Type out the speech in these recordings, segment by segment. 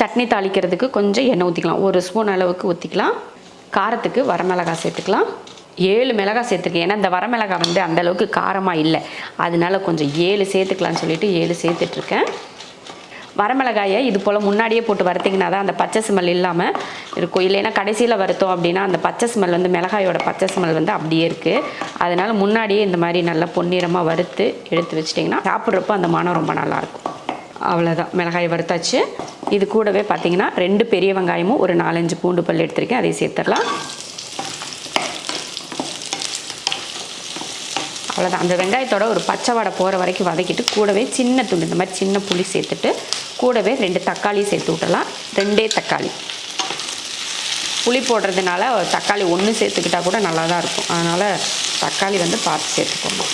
சட்னி தாளிக்கிறதுக்கு கொஞ்சம் எண்ணெய் ஊற்றிக்கலாம் ஒரு ஸ்பூன் அளவுக்கு ஊற்றிக்கலாம் காரத்துக்கு வரமிளகாய் சேர்த்துக்கலாம். ஏழு மிளகாய் சேர்த்துருக்கேன். ஏன்னா இந்த வரமிளகாய் வந்து அந்த அளவுக்கு காரமாக இல்லை. அதனால கொஞ்சம் ஏழு சேர்த்துக்கலாம்னு சொல்லிட்டு ஏழு சேர்த்துட்ருக்கேன். வரமிளகாயை இது போல் முன்னாடியே போட்டு வறுத்திங்கன்னா தான் அந்த பச்சை ஸ்மெல் இல்லாமல் இருக்கும். இல்லைன்னா கடைசியில் வறுத்தோம் அப்படின்னா அந்த பச்சை ஸ்மெல் வந்து மிளகாயோட பச்சை ஸ்மெல் வந்து அப்படியே இருக்குது அதனால் முன்னாடியே இந்த மாதிரி நல்லா பொன்னிறமாக வறுத்து எடுத்து வச்சிட்டிங்கன்னா சாப்பிட்றப்போ அந்த மனம் ரொம்ப நல்லாயிருக்கும் அவ்வளோதான் மிளகாய் வறுத்தாச்சு. இது கூடவே பார்த்தீங்கன்னா ரெண்டு பெரிய வெங்காயமும் ஒரு நாலஞ்சு பூண்டு பல் எடுத்திருக்கேன். அதை சேர்த்துடலாம். அவ்வளோதான் அந்த வெங்காயத்தோட ஒரு பச்சை வடை போகிற வரைக்கும் வதக்கிட்டு கூடவே சின்ன துண்டு இந்த மாதிரி சின்ன புளி சேர்த்துட்டு கூடவே ரெண்டு தக்காளி சேர்த்து விட்டலாம் ரெண்டே தக்காளி. புளி போடுறதுனால தக்காளி ஒன்று சேர்த்துக்கிட்டால் கூட நல்லா தான் இருக்கும். அதனால் தக்காளி வந்து பார்த்து சேர்த்துக்கோங்க.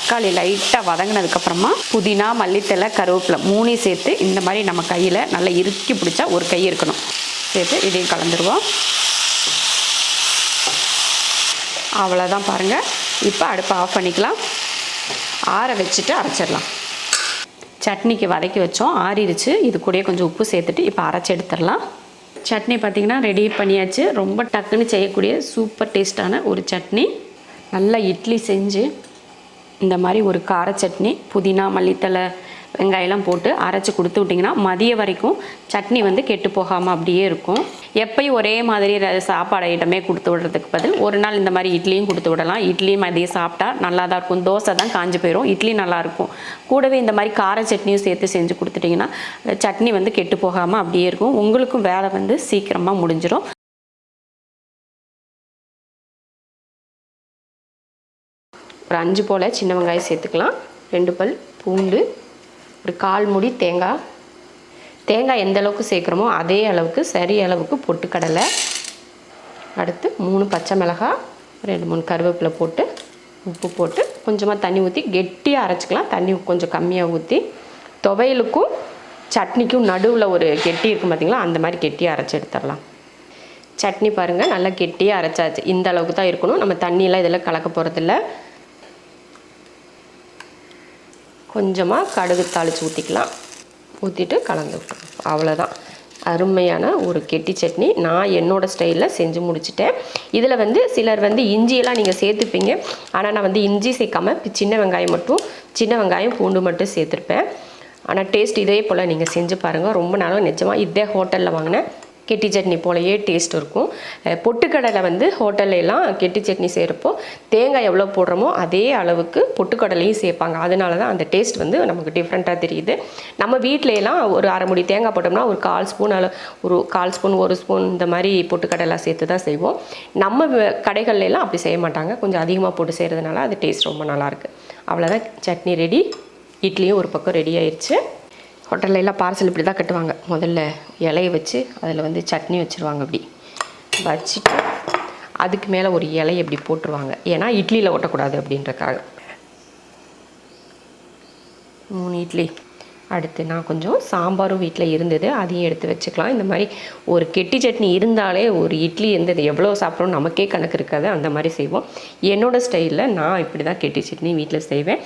தக்காளி லைட்டாக வதங்கினதுக்கப்புறமா புதினா மல்லித்தலை கருவேப்பிலை மூணையும் சேர்த்து இந்த மாதிரி நம்ம கையில் நல்லா இறுக்கி பிடிச்சா ஒரு கை இருக்கணும். சேர்த்து இதையும் கலந்துருவோம். அவ்வளோதான் பாருங்கள் இப்போ அடுப்பை ஆஃப் பண்ணிக்கலாம். ஆற வச்சுட்டு அரைச்சிடலாம். சட்னிக்கு வதக்கி வச்சோம். ஆறிடுச்சு. இது கூடயே கொஞ்சம் உப்பு சேர்த்துட்டு இப்போ அரைச்சி எடுத்துடலாம். சட்னி பார்த்திங்கன்னா ரெடி பண்ணியாச்சு. ரொம்ப டக்குன்னு செய்யக்கூடிய சூப்பர் டேஸ்ட்டான ஒரு சட்னி. நல்லா இட்லி செஞ்சு இந்த மாதிரி ஒரு கார சட்னி புதினா மல்லித்தலை வெங்காயம்லாம் போட்டு அரைச்சி கொடுத்து விட்டிங்கன்னா மதிய வரைக்கும் சட்னி வந்து கெட்டு போகாமல் அப்படியே இருக்கும். எப்பயும் ஒரே மாதிரி சாப்பாடு ஐட்டமே கொடுத்து விடுறதுக்கு பதில் ஒரு நாள் இந்த மாதிரி இட்லியும் கொடுத்து விடலாம். இட்லியும் மதியம் சாப்பிட்டா நல்லா தான் இருக்கும். தோசை தான் காஞ்சு போயிடும் இட்லி நல்லாயிருக்கும் கூடவே இந்த மாதிரி கார சட்னியும் சேர்த்து செஞ்சு கொடுத்துட்டிங்கன்னா சட்னி வந்து கெட்டு போகாமல் அப்படியே இருக்கும். உங்களுக்கும் வேலை வந்து சீக்கிரமாக முடிஞ்சிடும் ஒரு அஞ்சு போல் சின்ன வெங்காயம் சேர்த்துக்கலாம். ரெண்டு பல் பூண்டு ஒரு கால் முடி தேங்காய். தேங்காய் எந்த அளவுக்கு சேர்க்குறோமோ அதே அளவுக்கு சரி அளவுக்கு பொட்டுக்கடலை அடுத்து மூணு பச்சை மிளகாய் ரெண்டு மூணு கருவேப்பிலை போட்டு உப்பு போட்டு கொஞ்சமாக தண்ணி ஊற்றி கெட்டியாக அரைச்சிக்கலாம். தண்ணி கொஞ்சம் கம்மியாக ஊற்றி துவையலுக்கும் சட்னிக்கும் நடுவில் ஒரு கெட்டி இருக்கும் பார்த்திங்களா அந்த மாதிரி கெட்டியாக அரைச்சி எடுத்துடலாம். சட்னி பாருங்கள் நல்லா கெட்டியாக அரைச்சாச்சு. இந்த அளவுக்கு தான் இருக்கணும். நம்ம தண்ணியெல்லாம் இதெல்லாம் கலக்க போகிறதில்ல கொஞ்சமாக கடுகு தாளித்து ஊற்றிக்கலாம் ஊற்றிட்டு கலந்து விட்டுருவோம் அவ்வளோதான் அருமையான ஒரு கெட்டி சட்னி. நான் என்னோடய ஸ்டைலில் செஞ்சு முடிச்சிட்டேன். இதில் வந்து சிலர் வந்து இஞ்சியெல்லாம் நீங்கள் சேர்த்துப்பீங்க. ஆனால் நான் வந்து இஞ்சி சேர்க்காமல் சின்ன வெங்காயம் மட்டும் சின்ன வெங்காயம் பூண்டு மட்டும் சேர்த்துருப்பேன். ஆனால் டேஸ்ட் இதே போல் நீங்கள் செஞ்சு பாருங்கள் ரொம்ப நாளும் நிஜமாக இதே ஹோட்டலில் வாங்கினேன். கெட்டி சட்னி போலயே டேஸ்ட் இருக்கும். பொட்டுக்கடலை வந்து ஹோட்டல்லாம் கெட்டி சட்னி செய்கிறப்போ தேங்காய் எவ்வளோ போடுறோமோ அதே அளவுக்கு பொட்டுக்கடலையும் சேர்ப்பாங்க. அதனால தான் அந்த டேஸ்ட் வந்து நமக்கு டிஃப்ரெண்ட்டாக தெரியுது. நம்ம வீட்ல ஒரு அரை முடி தேங்காய் போட்டோம்னா ஒரு கால் ஸ்பூன் அளவு ஒரு கால் ஸ்பூன் ஒரு ஸ்பூன் இந்த மாதிரி பொட்டுக்கடலை சேர்த்து தான் செய்வோம். நம்ம வ- அப்படி செய்ய மாட்டாங்க. கொஞ்சம் அதிகமாக போட்டு செய்கிறதுனால அது டேஸ்ட் ரொம்ப நல்லாயிருக்கு அவ்வளோதான் சட்னி ரெடி இட்லியும் ஒரு பக்கம் ரெடி ஆயிடுச்சு ஹோட்டல்ல எல்லாம் பார்சல் இப்படி தான் கட்டுவாங்க. முதல்ல இலையை வச்சு அதில் வந்து சட்னி வச்சுருவாங்க அப்படி வச்சுட்டு அதுக்கு மேலே ஒரு இலையை இப்படி போட்டுருவாங்க. ஏன்னா இட்லியில் ஒட்டக்கூடாது அப்படின்றக்காக. மூணு இட்லி. அடுத்து நான் கொஞ்சம் சாம்பாரும் வீட்டில் இருந்தது. அதையும் எடுத்து வச்சுக்கலாம். இந்த மாதிரி ஒரு கெட்டி சட்னி இருந்தாலே ஒரு இட்லி இருந்தது எவ்வளோ சாப்பிட்றோம் நமக்கே கணக்கு இருக்காது. அந்த மாதிரி செய்வோம். என்னோடய ஸ்டைலில் நான் இப்படி தான் கெட்டி சட்னி வீட்டில் செய்வேன்.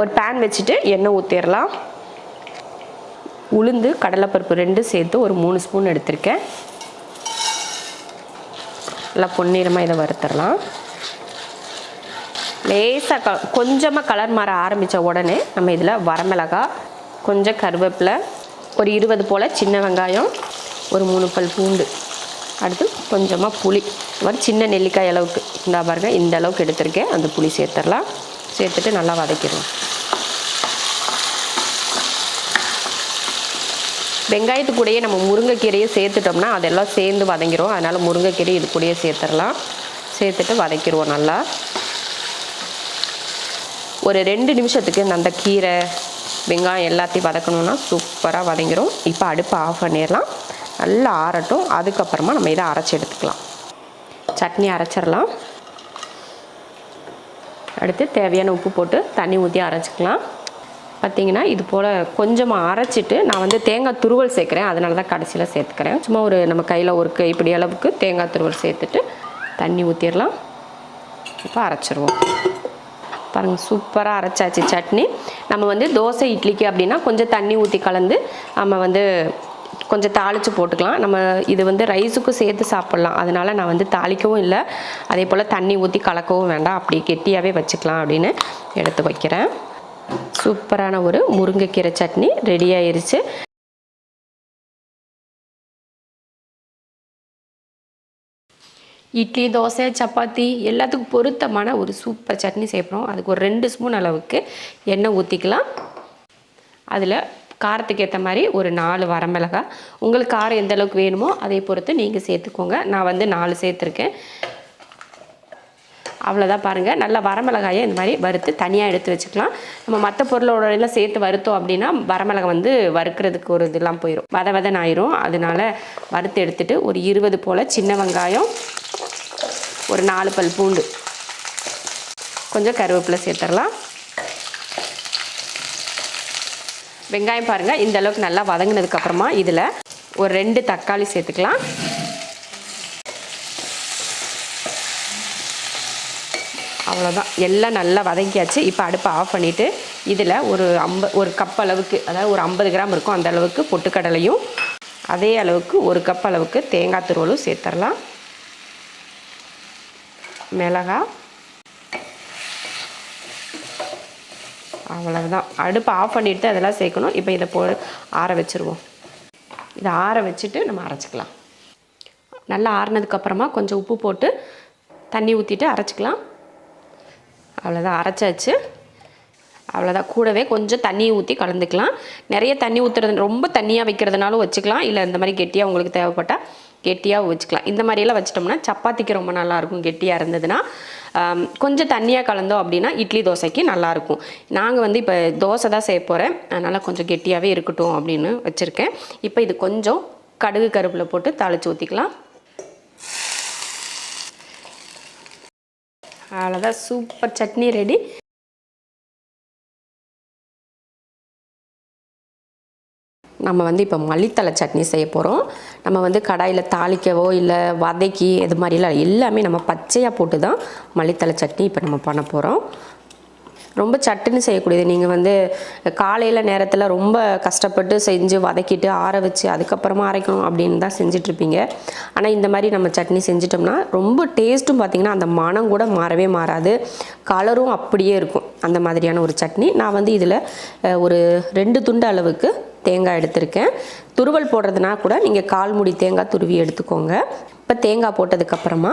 ஒரு பேன் வச்சுட்டு எண்ணெய் ஊற்றிடலாம் உளுந்து கடலைப்பருப்பு ரெண்டும் சேர்த்து ஒரு மூணு ஸ்பூன் எடுத்திருக்கேன். நல்லா பொன்னிறமாக இதை வறுத்துடலாம் லேசாக க கொஞ்சமாக கலர் மாற ஆரம்பித்த உடனே நம்ம இதில் வரமிளகாய் கொஞ்சம் கருவேப்பிலை ஒரு இருபது போல் சின்ன வெங்காயம் ஒரு மூணு பல் பூண்டு. அடுத்து கொஞ்சமாக புளி. ஒரு மாதிரி சின்ன நெல்லிக்காய் அளவுக்கு. இந்த பாருங்கள் இந்த அளவுக்கு எடுத்திருக்கேன். அந்த புளி சேர்த்துடலாம் சேர்த்துட்டு நல்லா வதக்கிடுவோம் வெங்காயத்து கூடயே நம்ம முருங்கைக்கீரையை சேர்த்துட்டோம்னா அதெல்லாம் சேர்ந்து வதங்கிரும். அதனால் முருங்கைக்கீரை இது கூடயே சேர்த்துடலாம். சேர்த்துட்டு வதக்கிடுவோம் நல்லா. ஒரு ரெண்டு நிமிஷத்துக்கு அந்த கீரை வெங்காயம் எல்லாத்தையும் வதக்கணும்னா சூப்பராக வதங்கிரும். இப்போ அடுப்பை ஆஃப் பண்ணிடலாம். நல்லா ஆறட்டும். அதுக்கப்புறமா நம்ம இதை அரைச்சி எடுத்துக்கலாம். சட்னி அரைச்சிடலாம். அடுத்து தேவையான உப்பு போட்டு தண்ணி ஊற்றி அரைச்சிக்கலாம். பார்த்தீங்கன்னா இது போல் கொஞ்சமாக அரைச்சிட்டு நான் வந்து தேங்காய் துருவல் சேர்க்குறேன். அதனால தான் கடைசியில் சேர்த்துக்கிறேன். சும்மா ஒரு நம்ம கையில் ஒரு இப்படி அளவுக்கு தேங்காய் துருவல் சேர்த்துட்டு தண்ணி ஊற்றிடலாம் இப்போ அரைச்சிருவோம். பாருங்கள் சூப்பராக அரைச்சாச்சு சட்னி. நம்ம வந்து தோசை இட்லிக்கு அப்படின்னா கொஞ்சம் தண்ணி ஊற்றி கலந்து நம்ம வந்து கொஞ்சம் தாளித்து போட்டுக்கலாம். நம்ம இது வந்து ரைஸுக்கும் சேர்த்து சாப்பிட்லாம். அதனால் நான் வந்து தாளிக்கவும் இல்லை. அதே போல் தண்ணி ஊற்றி கலக்கவும் வேண்டாம். அப்படி கெட்டியாகவே வச்சுக்கலாம் அப்படின்னு எடுத்து வைக்கிறேன். சூப்பரான ஒரு முருங்கைக்கீரை சட்னி ரெடி ஆயிருச்சு. இட்லி தோசை சப்பாத்தி எல்லாத்துக்கும் பொருத்தமான ஒரு சூப்பர் சட்னி சேர்ப்போம் அதுக்கு ஒரு ரெண்டு ஸ்பூன் அளவுக்கு எண்ணெய் ஊற்றிக்கலாம் அதில் காரத்துக்கு ஏற்ற மாதிரி ஒரு நாலு வரமிளகாய். உங்களுக்கு காரம் எந்த அளவுக்கு வேணுமோ அதை பொறுத்து நீங்கள் சேர்த்துக்கோங்க. நான் வந்து நாலு சேர்த்துருக்கேன். அவ்வளோதான் பாருங்கள் நல்லா வரமிளகாயை இந்த மாதிரி வறுத்து தனியாக எடுத்து வச்சுக்கலாம். நம்ம மற்ற பொருளோட எல்லாம் சேர்த்து வறுத்தோம் அப்படின்னா வரமிளகாய் வந்து வறுக்கிறதுக்கு ஒரு இதெல்லாம் போயிடும் வத வதன் ஆயிரும். அதனால வறுத்து எடுத்துகிட்டு ஒரு இருபது போல் சின்ன வெங்காயம் ஒரு நாலு பல் பூண்டு. கொஞ்சம் கருவேப்பிலை சேர்த்துடலாம். வெங்காயம் பாருங்கள் இந்த அளவுக்கு நல்லா வதங்கினதுக்கப்புறமா இதில் ஒரு ரெண்டு தக்காளி சேர்த்துக்கலாம். அவ்வளோதான் எல்லாம் நல்லா வதங்கியாச்சு. இப்போ அடுப்பை ஆஃப் பண்ணிவிட்டு இதில் ஒரு ஐம்ப ஒரு கப் அளவுக்கு அதாவது ஒரு ஐம்பது கிராம் இருக்கும் அந்த அளவுக்கு பொட்டுக்கடலையும் அதே அளவுக்கு ஒரு கப் அளவுக்கு தேங்காய் துருவலும் சேர்த்துடலாம் மிளகா. அவ்வளவுதான். அடுப்பை ஆஃப் பண்ணிட்டு அதெல்லாம் சேர்க்கணும். இப்போ இதை போ ஆற வச்சுருவோம். இதை ஆற வச்சுட்டு நம்ம அரைச்சிக்கலாம். நல்லா ஆறுனதுக்கப்புறமா கொஞ்சம் உப்பு போட்டு தண்ணி ஊற்றிட்டு அரைச்சிக்கலாம். அவ்வளோதான் அரைச்சாச்சு. அவ்வளோதான் கூடவே கொஞ்சம் தண்ணி ஊற்றி கலந்துக்கலாம். நிறைய தண்ணி ஊற்றுறது ரொம்ப தண்ணியாக வைக்கிறதுனாலும் வச்சுக்கலாம். இல்லை இந்த மாதிரி கெட்டியாக உங்களுக்கு தேவைப்பட்டால் கெட்டியாக வச்சுக்கலாம். இந்த மாதிரியெல்லாம் வச்சிட்டோம்னா சப்பாத்திக்கு ரொம்ப நல்லாயிருக்கும் கெட்டியாக இருந்ததுன்னா. கொஞ்சம் தண்ணியாக கலந்தோம் அப்படின்னா இட்லி தோசைக்கு நல்லாயிருக்கும் நாங்கள் வந்து இப்போ தோசை தான் செய்ய போகிறேன் அதனால் கொஞ்சம் கெட்டியாகவே இருக்கட்டும் அப்படின்னு வச்சுருக்கேன். இப்போ இது கொஞ்சம் கடுகு கருப்பில் போட்டு தாளித்து ஊற்றிக்கலாம் அவ்வளோதான் சூப்பர் சட்னி ரெடி நம்ம வந்து இப்போ மல்லித்தலை சட்னி செய்ய போகிறோம் நம்ம வந்து கடாயில் தாளிக்கவோ இல்லை வதக்கி இது மாதிரிலாம் எல்லாமே நம்ம பச்சையாக போட்டு தான் மல்லித்தலை சட்னி இப்போ நம்ம பண்ண போகிறோம் ரொம்ப சட்டுன்னு செய்யக்கூடியது. நீங்கள் வந்து காலையில் நேரத்தில் ரொம்ப கஷ்டப்பட்டு செஞ்சு வதக்கிட்டு ஆற வச்சு அதுக்கப்புறமா அரைக்கணும் அப்படின்னு தான் செஞ்சிட்ருப்பீங்க. ஆனால் இந்த மாதிரி நம்ம சட்னி செஞ்சிட்டோம்னா ரொம்ப டேஸ்ட்டும் பார்த்திங்கன்னா அந்த மனம் கூட மாறவே மாறாது. கலரும் அப்படியே இருக்கும். அந்த மாதிரியான ஒரு சட்னி. நான் வந்து இதில் ஒரு ரெண்டு துண்டு அளவுக்கு தேங்காய் எடுத்திருக்கேன். துருவல் போடுறதுனா கூட நீங்கள் கால் முடி தேங்காய் துருவி எடுத்துக்கோங்க. இப்போ தேங்காய் போட்டதுக்கப்புறமா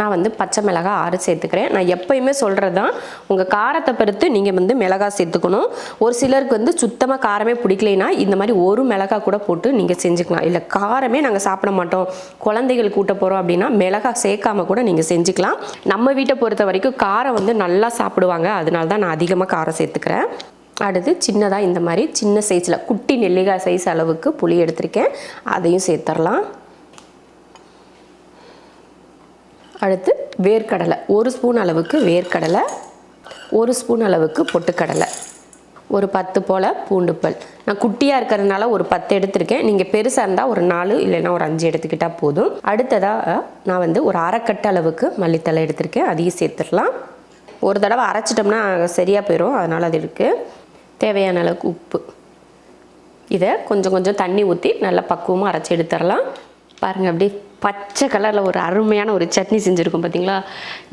நான் வந்து பச்சை மிளகாய் ஆறு சேர்த்துக்கிறேன். நான் எப்பயுமே சொல்கிறது தான் உங்கள் காரத்தை பொறுத்து நீங்கள் வந்து மிளகாய் சேர்த்துக்கணும். ஒரு சிலருக்கு வந்து சுத்தமாக காரமே பிடிக்கலைன்னா இந்த மாதிரி ஒரு மிளகாய் கூட போட்டு நீங்கள் செஞ்சுக்கலாம். இல்லை காரமே நாங்கள் சாப்பிட மாட்டோம். குழந்தைகள் கூட்ட போகிறோம் அப்படின்னா மிளகாய் சேர்க்காம கூட நீங்கள் செஞ்சுக்கலாம். நம்ம வீட்டை பொறுத்த வரைக்கும் காரம் வந்து நல்லா சாப்பிடுவாங்க. அதனால தான் நான் அதிகமாக காரம் சேர்த்துக்கிறேன். அடுத்து சின்னதாக இந்த மாதிரி சின்ன சைஸில் குட்டி நெல்லிக்காய் சைஸ் அளவுக்கு புளி எடுத்திருக்கேன். அதையும் சேர்த்துடலாம் அடுத்து வேர்க்கடலை. ஒரு ஸ்பூன் அளவுக்கு வேர்க்கடலை ஒரு ஸ்பூன் அளவுக்கு பொட்டுக்கடலை. ஒரு பத்து போல் பூண்டுப்பல். நான் குட்டியாக இருக்கிறதுனால ஒரு பத்து எடுத்திருக்கேன். நீங்கள் பெருசாக இருந்தால் ஒரு நாலு இல்லைன்னா ஒரு அஞ்சு எடுத்துக்கிட்டால் போதும். அடுத்ததாக நான் வந்து ஒரு அரைக்கட்டு அளவுக்கு மல்லித்தலை எடுத்திருக்கேன். அதையும் சேர்த்துடலாம். ஒரு தடவை அரைச்சிட்டோம்னா சரியாக போயிடும் அதனால் அது இருக்குது தேவையான அளவுக்கு உப்பு. இதை கொஞ்சம் கொஞ்சம் தண்ணி ஊற்றி நல்லா பக்குவமாக அரைச்சி எடுத்துடலாம். பாருங்கள் அப்படியே பச்சை கலரில் ஒரு அருமையான ஒரு சட்னி செஞ்சுருக்கோம் பார்த்தீங்களா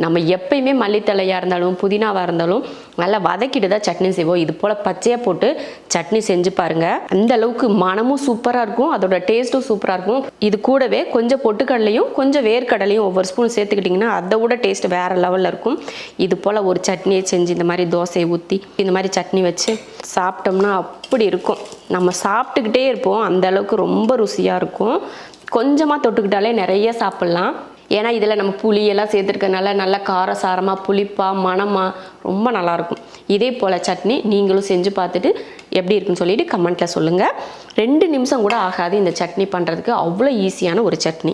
நம்ம எப்பயுமே மல்லித்தலையாக இருந்தாலும் புதினாவாக இருந்தாலும் நல்லா வதக்கிட்டு தான் சட்னி செய்வோம். இது போல் பச்சையாக போட்டு சட்னி செஞ்சு பாருங்கள் அந்த அளவுக்கு மனமும் சூப்பராக இருக்கும். அதோட டேஸ்ட்டும் சூப்பராக இருக்கும். இது கூடவே கொஞ்சம் பொட்டுக்கடலையும் கொஞ்சம் வேர்க்கடலையும் ஒவ்வொரு ஸ்பூன் சேர்த்துக்கிட்டிங்கன்னா அதை விட டேஸ்ட் வேறு லெவலில் இருக்கும். இது போல் ஒரு சட்னியை செஞ்சு இந்த மாதிரி தோசையை ஊற்றி இந்த மாதிரி சட்னி வச்சு சாப்பிட்டோம்னா அப்படி இருக்கும். நம்ம சாப்பிட்டுக்கிட்டே இருப்போம். அந்த அளவுக்கு ரொம்ப ருசியாக இருக்கும். கொஞ்சமாக தொட்டுக்கிட்டாலே நிறைய சாப்பிட்லாம். ஏன்னா இதில் நம்ம புளியெல்லாம் சேர்த்துருக்கனால நல்லா காரசாரமாக புளிப்பாக மணமாக ரொம்ப நல்லாயிருக்கும். இதே போல் சட்னி நீங்களும் செஞ்சு பார்த்துட்டு எப்படி இருக்குன்னு சொல்லிட்டு கமெண்ட்டில் சொல்லுங்கள் ரெண்டு நிமிஷம் கூட ஆகாது இந்த சட்னி பண்ணுறதுக்கு அவ்வளோ ஈஸியான ஒரு சட்னி.